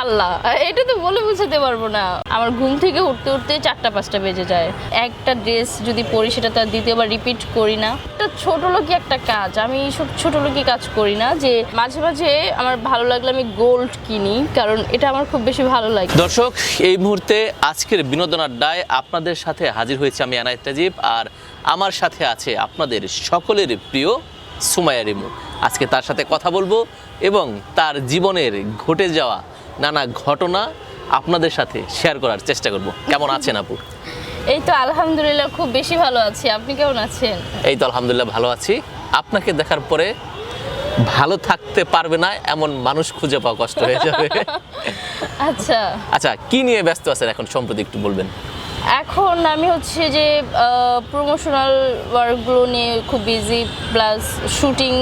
ইনশাল্লাহ এটা তো বলে বুঝাতে পারব না। আমার ঘুম থেকে উঠতে উঠতে চারটা, পাঁচটা বেজে যায়। একটা ড্রেস যদি পরি, সেটা তো দ্বিতীয়বার রিপিট করি না। একটা ছোট লোকই একটা কাজ। আমি সব ছোট লোকই কাজ করি না যে মাঝে মাঝে আমার ভালো লাগলে আমি গোল্ড কিনি, কারণ এটা আমার খুব বেশি ভালো লাগে। দর্শক, এই মুহূর্তে আজকের বিনোদন আড্ডায় আপনাদের সাথে হাজির হয়েছে আমি আনায়ত তাজিব আর আমার সাথে আছে আপনাদের সকলের প্রিয় সুমায়া রিমু। আজকে তার সাথে কথা বলব এবং তার জীবনের ঘটে যাওয়া নানা ঘটনা আপনাদের সাথে শেয়ার করার চেষ্টা করব। কেমন আছেন আপু? এই তো আলহামদুলিল্লাহ খুব বেশি ভালো আছি। আপনি কেমন আছেন? এই তো আলহামদুলিল্লাহ ভালো আছি। আপনাকে দেখার পরে ভালো থাকতে পারবে না এমন মানুষ খুঁজে পাওয়া কষ্ট হয়ে যাবে। আচ্ছা। আচ্ছা কি নিয়ে ব্যস্ত আছেন এখন? সম্প্রতি একটু বলবেন। এখন আমি হচ্ছে যে প্রমোশনাল ওয়ার্কগুলো নিয়ে খুব বিজি প্লাস শুটিং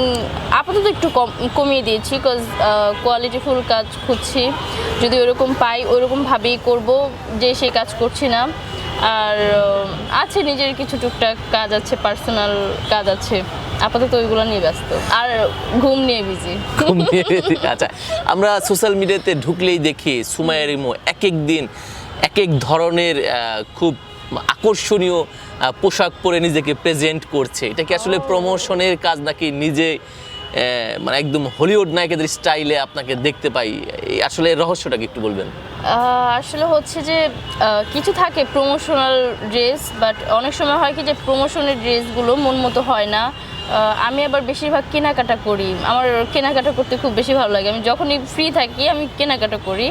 আপাতত একটু কম, কমিয়ে দিয়েছি বিকজ কোয়ালিটিফুল কাজ খুঁজছি। যদি ওরকম পাই ওরকমভাবেই করব যে সেই কাজ করছি না। আর আছে নিজের কিছু টুকটাক কাজ আছে পার্সোনাল কাজ আছে। আপাতত ওইগুলো নিয়ে ব্যস্ত। আর ঘুম নিয়ে বিজি ঘুম আচ্ছা। আমরা সোশ্যাল মিডিয়াতে ঢুকলেই দেখি, সুমাইয়া রিমো এক এক দিন এক এক ধরনের খুব আকর্ষণীয় পোশাক পরে নিজেকে প্রেজেন্ট করছে। এটা কি আসলে প্রমোশনের কাজ নাকি নিজে মানে একদম হলিউড নায়কেদের স্টাইলে আপনাকে দেখতে পাই? আসলে রহস্যটা কি একটু বলবেন? আসলে হচ্ছে যে কিছু থাকে প্রমোশনাল ড্রেস বাট অনেক সময় হয় কি যে প্রমোশনের ড্রেসগুলো মন মতো হয় না। আমি আবার বেশিরভাগ কেনাকাটা করি। আমার কেনাকাটা করতে খুব বেশি ভালো লাগে। আমি যখনই ফ্রি থাকি, আমি কেনাকাটা করি।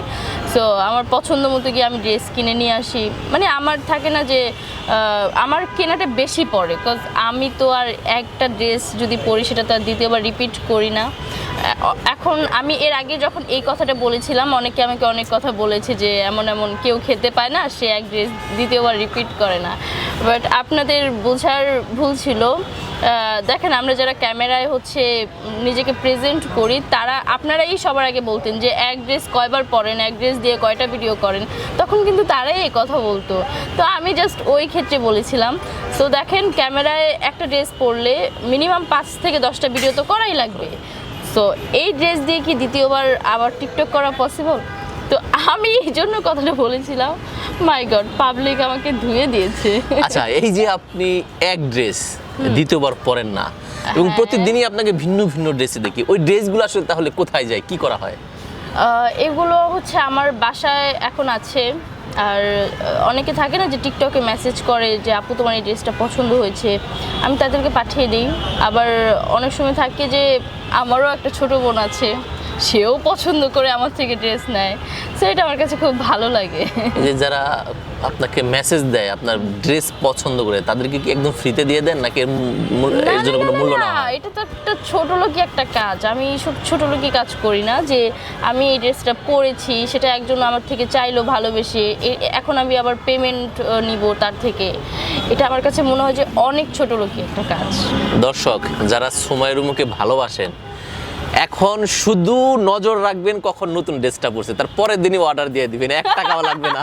সো আমার পছন্দ মতো গিয়ে আমি ড্রেস কিনে নিয়ে আসি। মানে আমার থাকে না যে আমার কেনাটা বেশি পড়ে। বিকজ আমি তো আর একটা ড্রেস যদি পরি, সেটা তো আর দ্বিতীয়বার রিপিট করি না। এখন আমি এর আগে যখন এই কথাটা বলেছিলাম, অনেকে আমাকে অনেক কথা বলেছে যে এমন এমন কেউ খেতে পায় না, সে এক ড্রেস দ্বিতীয়বার রিপিট করে না। বাট আপনাদের বোঝার ভুল ছিল দেখেন আমরা যারা ক্যামেরায় হচ্ছে নিজেকে প্রেজেন্ট করি, তারা, আপনারাই সবার আগে বলতেন যে এক ড্রেস কয়বার পরেন, এক ড্রেস দিয়ে কয়টা ভিডিও করেন, তখন কিন্তু তারাই এই কথা বলতো। তো আমি জাস্ট ওই ক্ষেত্রে বলেছিলাম, তো দেখেন ক্যামেরায় একটা ড্রেস পরলে মিনিমাম পাঁচ থেকে দশটা ভিডিও তো করাই লাগবে। সো এই ড্রেস দিয়ে কি দ্বিতীয়বার আবার টিকটক করা পসিবল তো আমি এই জন্য কথাটা বলেছিলাম মাই গড পাবলিক আমাকে ধুয়ে দিয়েছে। আচ্ছা এই যে আপনি এক ড্রেস দ্বিতীয়বার পরেন না এবং হ্যাঁ। প্রতিদিনই আপনাকে ভিন্ন ভিন্ন ড্রেসে দেখি ওই ড্রেসগুলো আসলে তাহলে কোথায় যায় কি করা হয়? এগুলো হচ্ছে আমার বাসায় এখন আছে আর অনেকে থাকে না যে টিকটকে মেসেজ করে যে আপু তোমার এই ড্রেসটা পছন্দ হয়েছে। আমি তাদেরকে পাঠিয়ে দিই। আবার অনেক সময় থাকে যে আমারও একটা ছোট বোন আছে সেও পছন্দ করে আমার থেকে ড্রেস নেয়। সো এটা আমার কাছে খুব ভালো লাগে। যে যারা আপনাকে মেসেজ দেয় আপনার ড্রেস পছন্দ করে তাদেরকে কি একদম ফ্রিতে দিয়ে দেন? নাকি এর জন্য কোনো মূল্য না, এটা তো একটা ছোট লোকই একটা কাজ। আমি সব ছোট লোকই কাজ করি না যে আমি এই ড্রেসটা পরেছি সেটা একজন আমার থেকে চাইলো ভালোবেসে। এখন আমি আবার পেমেন্ট নিব তার থেকে। এটা আমার কাছে মনে হয় যে অনেক ছোট লোকই একটা কাজ। দর্শক যারা সময়ের মুখে ভালোবাসেন এখন শুধু নজর রাখবেন কখন নতুন ড্রেসটা পড়ছে তার পরের দিনই অর্ডার দিয়ে দিবেন এক টাকাও লাগবে না।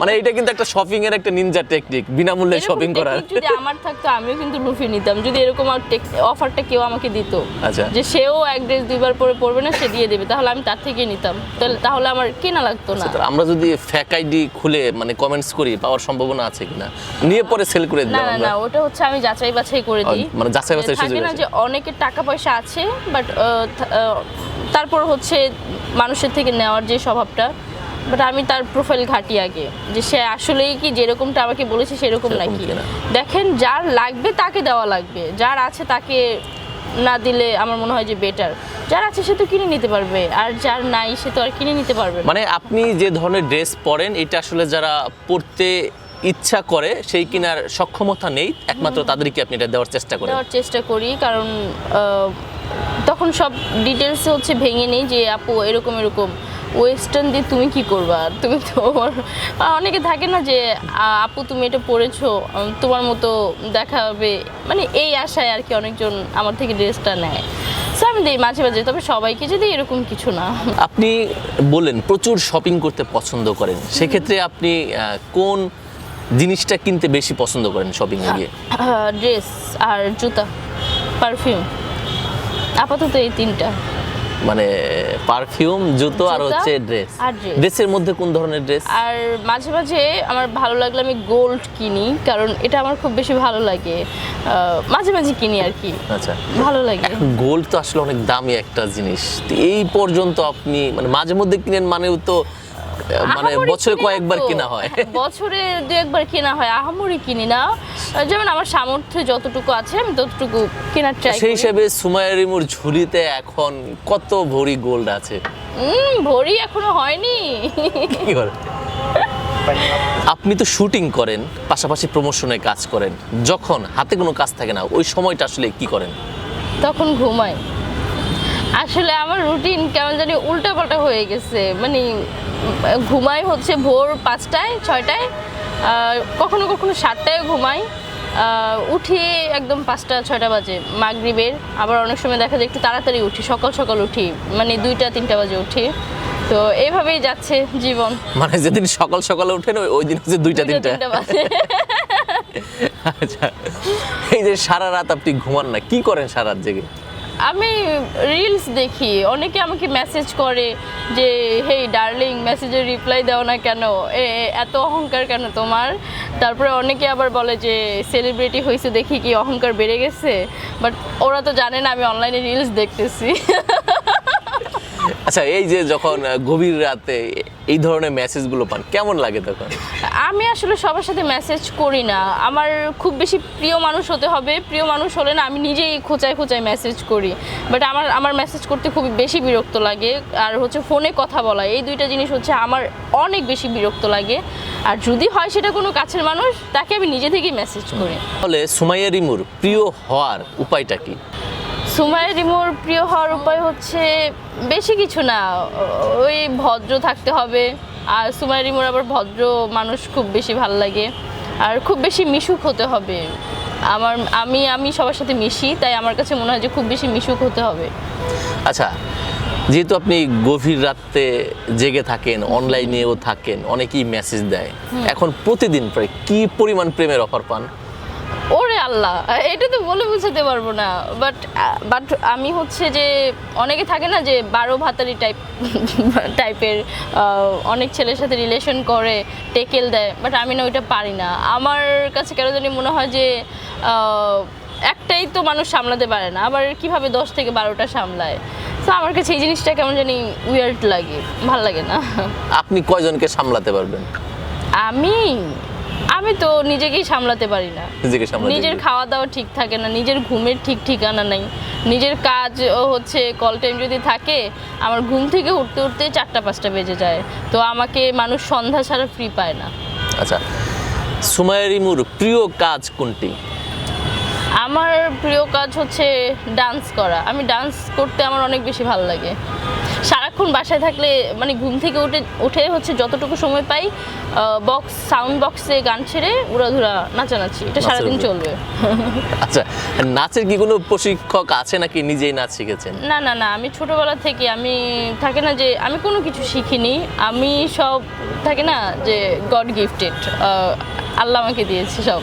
মানে এটা কিন্তু একটা শপিং এর একটা নিনজা টেকনিক বিনামূল্যে শপিং করার। যদি আমার থাকতো আমিও কিন্তু লুফে নিতাম। যদি এরকম অফারটা কেউ আমাকে দিত আচ্ছা। যে সেও এক ড্রেস দুইবার পরে পরবে না সে দিয়ে দেবে তাহলে আমি তার থেকে নিতাম। তাহলে তাহলে আমার কেনা লাগতো না। তো আমরা যদি ফ্যাক আইডি খুলে মানে কমেন্টস করি পাওয়ার সম্ভাবনা আছে কিনা? নিয়ে পরে সেল করে দিলাম না না ওটা হচ্ছে আমি যাচাই বাছাই করে দিই। মানে যাচাই বাছাই থাকে সুযোগ না। যে অনেকের টাকা পয়সা আছে বাট তারপর হচ্ছে মানুষের থেকে নেওয়ার যে স্বভাবটা বাট আমি তার প্রোফাইল ঘাটি আগে। যে সে আসলেই কি যেরকমটা আমাকে বলেছে সেরকম নাকি? দেখেন যার লাগবে তাকে দেওয়া লাগবে। যার আছে তাকে না দিলে আমার মনে হয় যে বেটার যার আছে সে তো কিনে নিতে পারবে আর যার নাই সে তো আর কিনে নিতে পারবে মানে আপনি যে ধরনের ড্রেস পরেন এটা আসলে যারা পড়তে ইচ্ছা করে সেই কিনার সক্ষমতা নেই। একমাত্র তাদেরকে আপনি এটা দেওয়ার চেষ্টা করেন। দেওয়ার চেষ্টা করি কারণ তখন সব ডিটেলস হচ্ছে ভেঙে নেই যে আপু এরকম এরকম। ওয়েস্টার্ন দিয়ে তুমি কি করবা? তুমি তো অনেকে থাকে না যে আপু তুমি এটা পরেছো তোমার মতো দেখা হবে। মানে এই আশায় আর কি অনেকজন আমার থেকে ড্রেসটা নেয়। সো আমি দিই মাঝে মাঝে। তবে সবাইকে যদি এরকম কিছু না আপনি বললেন প্রচুর শপিং করতে পছন্দ করেন। সেক্ষেত্রে আপনি কোন জিনিসটা কিনতে বেশি পছন্দ করেন শপিং এ গিয়ে? ড্রেস আর জুতা পারফিউম আপাতত এই তিনটা। মানে পারফিউম জুতো আর হচ্ছে ড্রেস ড্রেসের মধ্যে কোন ধরনের ড্রেস আর মাঝে মাঝে আমার ভালো লাগলে আমি গোল্ড কিনি কারণ এটা আমার খুব বেশি ভালো লাগে। মাঝে মাঝে কিনি আর কি। আচ্ছা। ভালো লাগে। গোল্ড তো আসলে অনেক দামি একটা জিনিস। এই পর্যন্ত আপনি মানে মাঝে মধ্যে কিনেন মানেও তো মানে বছরে কয়েকবার। কিনা হয়। বছরে দু একবার কেনা হয় আহামরি কিনি না। যেমন আমার সামর্থ্য যতটুকু আছে আমি ততটুকু কেনার ট্রাই সেই হিসেবে সুমাইয়া রিমুর ঝুলিতে এখন কত ভরি গোল্ড আছে? ভরি এখনও হয়নি। কি করে আপনি তো শুটিং করেন পাশাপাশি প্রমোশনে কাজ করেন। যখন হাতে কোনো কাজ থাকে না ওই সময়টা আসলে কি করেন? তখন ঘুমাই। আসলে আমার রুটিন কেমন জানি উল্টাপাল্টা হয়ে গেছে। মানে ঘুমাই হচ্ছে ভোর পাঁচটায় ছয়টায় কখনো কখনো সাতটায় ঘুমাই। উঠি একদম পাঁচটা ছয়টা বাজে মাগরিবের। আবার অনেক সময় দেখা যায় একটু তাড়াতাড়ি উঠি সকাল সকাল উঠি মানে দুইটা তিনটা বাজে উঠি। তো এইভাবেই যাচ্ছে জীবন। মানে যেদিন সকাল সকালে উঠেন ওই- ওই দিন হচ্ছে দুইটা তিনটা। তিনটা বাজে। আচ্ছা। এই যে সারা রাত আপনি ঘুমান না কি করেন সারা রাত জেগে? আমি রিলস দেখি। অনেকে আমাকে মেসেজ করে যে হেই ডার্লিং মেসেজে রিপ্লাই দাও না কেন? এ এত অহংকার কেন তোমার? তারপরে অনেকে আবার বলে যে সেলিব্রিটি হয়েছে দেখি কি অহংকার বেড়ে গেছে? বাট ওরা তো জানে না, আমি অনলাইনে রিলস দেখতেছি। আচ্ছা এই যে যখন গভীর রাতে এই ধরনের মেসেজগুলো পান কেমন লাগে তখন? আমি আসলে সবার সাথে মেসেজ করি না। আমার খুব বেশি প্রিয় মানুষ হতে হবে। প্রিয় মানুষ হলে না আমি নিজেই খোঁচায় খোঁচায় মেসেজ করি। বাট আমার আমার মেসেজ করতে খুব বেশি বিরক্ত লাগে। আর হচ্ছে ফোনে কথা বলা এই দুইটা জিনিস হচ্ছে আমার অনেক বেশি বিরক্ত লাগে। আর যদি হয় সেটা কোনো কাছের মানুষ তাকে আমি নিজে থেকেই মেসেজ করি। তাহলে সুমাইয়া রিমুর প্রিয় হওয়ার উপায়টা কি? সুমাইয়া রিমোর প্রিয় হওয়ার উপায় হচ্ছে বেশি কিছু না ওই ভদ্র থাকতে হবে। আর সুমাইয়া রিমোর আবার ভদ্র মানুষ খুব বেশি ভালো লাগে। আর খুব বেশি মিশুক হতে হবে। আমার আমি আমি সবার সাথে মিশি তাই আমার কাছে মনে হয় যে খুব বেশি মিশুক হতে হবে। আচ্ছা যেহেতু আপনি গভীর রাতে জেগে থাকেন অনলাইনেও থাকেন অনেকেই মেসেজ দেয়। এখন প্রতিদিন প্রায় কি পরিমাণ প্রেমের অফার পান? আল্লাহ এটা তো বলে বুঝাতে পারব না। বাট বাট আমি হচ্ছে যে অনেকে থাকে না যে বারো ভাতারি টাইপ টাইপের অনেক ছেলের সাথে রিলেশন করে টেকেল দেয়। বাট আমি না ওইটা পারি না। আমার কাছে কেন জানি মনে হয় যে একটাই তো মানুষ সামলাতে পারে না। আবার কীভাবে দশ থেকে বারোটা সামলায়? তো আমার কাছে এই জিনিসটা কেমন জানি উইয়ার্ড লাগে। ভালো লাগে না। আপনি কয়জনকে সামলাতে পারবেন? আমি? আমি তো নিজেকেই সামলাতে পারি না। নিজেকে সামলাতে নিজের খাওয়া দাওয়া ঠিক থাকে না নিজের ঘুমের ঠিক ঠিকানা নেই। নিজের কাজ ও হচ্ছে কল টাইম যদি থাকে আমার ঘুম থেকে উঠতে উঠতে চারটা পাঁচটা বেজে যায়। তো আমাকে মানুষ সন্ধ্যা ছাড়া ফ্রি পায় না। আচ্ছা সুমাইয়া রিমুর প্রিয় কাজ কোনটি? আমার প্রিয় কাজ হচ্ছে ডান্স করা। আমি ডান্স করতে আমার অনেক বেশি ভালো লাগে। সারাক্ষণ বাসায় থাকলে মানে ঘুম থেকে উঠে উঠে হচ্ছে যতটুকু সময় পাই বক্স সাউন্ড বক্সে গান ছেড়ে উড়াধুরা নাচানাচি। এটা সারাদিন চলবে। আচ্ছা নাচের কি কোনো প্রশিক্ষক আছে নাকি নিজেই নাচ শিখেছেন? না না না আমি ছোটবেলা থেকে আমি থাকে না যে আমি কোনো কিছু শিখিনি। আমি সব থাকে না যে গড গিফটেড আল্লাহ আমাকে দিয়েছে সব।